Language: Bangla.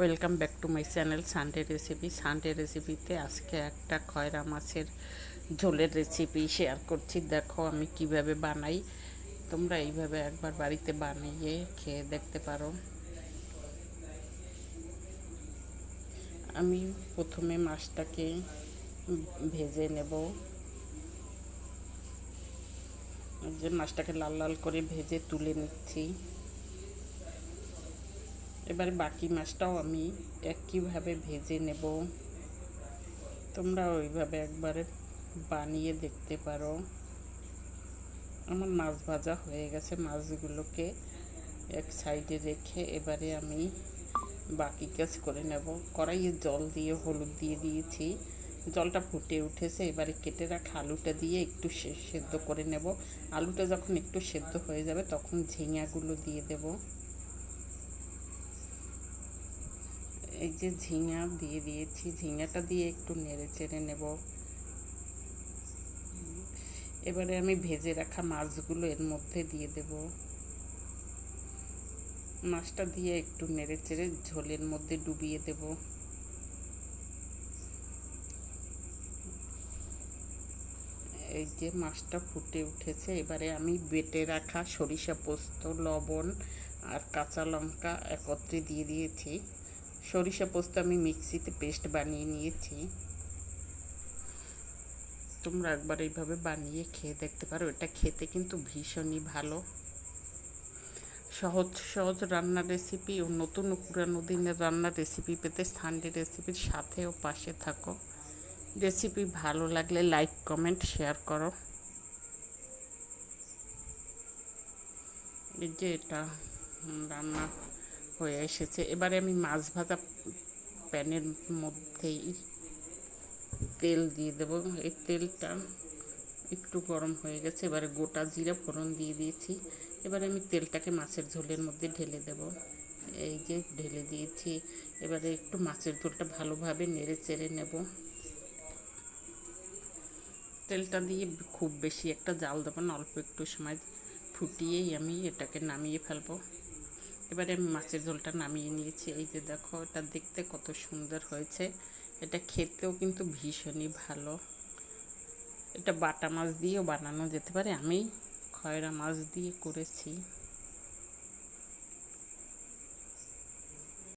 Welcome back to my channel Sunday recipe. Sunday রেসিপিতে আজকে একটা খয়রা মাছের ঝোলের রেসিপি শেয়ার করছি। দেখো আমি কীভাবে বানাই। তোমরা এইভাবে একবার বাড়িতে বানিয়ে খেয়ে দেখতে পারো। আমি প্রথমে মাছটাকে ভেজে নেব। যে মাছটাকে লাল লাল করে ভেজে তুলে নিচ্ছি। এবারে বাকি মাছটাও আমি একইভাবে ভেজে নেব। তোমরা ওইভাবে একবারে বানিয়ে দেখতে পারো। আমার মাছ ভাজা হয়ে গেছে মাছগুলোকে এক সাইডে রেখে এবারে আমি বাকি কাজ করে নেব। কড়াইয়ে জল দিয়ে, হলুদ দিয়ে দিয়েছি। জলটা ফুটে উঠেছে, এবারে কেটে রাখা আলুটা দিয়ে একটু সেদ্ধ করে নেব। আলুটা যখন একটু সেদ্ধ হয়ে যাবে তখন ঝিঙাগুলো দিয়ে দেবো। এই যে ঝিঙা দিয়ে দিয়েছি, ঝিঙাটা দিয়ে একটু নেড়ে চেড়ে নেব। এবারে আমি ভেজে রাখা মাছগুলো এর মধ্যে দিয়ে দেব। মাছটা দিয়ে একটু নেড়ে চেড়ে ঝোলের মধ্যে ডুবিয়ে দেব। এই যে মাছটা ফুটে উঠেছে, এবারে আমি বেটে রাখা সরিষা পোস্ত, লবণ আর কাঁচা লঙ্কা একত্রে দিয়ে দিয়েছি। সরিষা পোস্ত আমি মিক্সিতে পেস্ট বানিয়ে নিয়েছি। তোমরা একবার এইভাবে বানিয়ে খেয়ে দেখতে পারো। এটা খেতে কিন্তু ভীষণই ভালো। সহজ সহজ রান্নার রেসিপি ও নতুন পুরানো দিনের রান্নার রেসিপি পেতে স্থানটি রেসিপির সাথে ও পাশে থাকো। রেসিপি ভালো লাগলে লাইক কমেন্ট শেয়ার করো। এই যে এটা রান্না হয়ে এসেছে। এবারে আমি মাছ ভাজা প্যানের মধ্যেই তেল দিয়ে দেবো। এই তেলটা একটু গরম হয়ে গেছে, এবারে গোটা জিরা ফোড়ন দিয়ে দিয়েছি। এবারে আমি তেলটাকে মাছের ঝোলের মধ্যে ঢেলে দেব। এই যে ঢেলে দিয়েছি, এবারে একটু মাছের ঝোলটা ভালোভাবে নেড়ে চেড়ে নেব। তেলটা দিয়ে খুব বেশি একটা জাল দেবো না, অল্প একটু সময় ফুটিয়েই আমি এটাকে নামিয়ে ফেলব। এবারে আমি মাছের ঝোলটা নামিয়ে নিয়েছি। এই যে দেখো, এটা দেখতে কত সুন্দর হয়েছে। এটা খেতেও কিন্তু ভীষণই ভালো। এটা বাটা মাছ দিয়েও বানানো যেতে পারে। আমি খয়রা মাছ দিয়ে করেছি।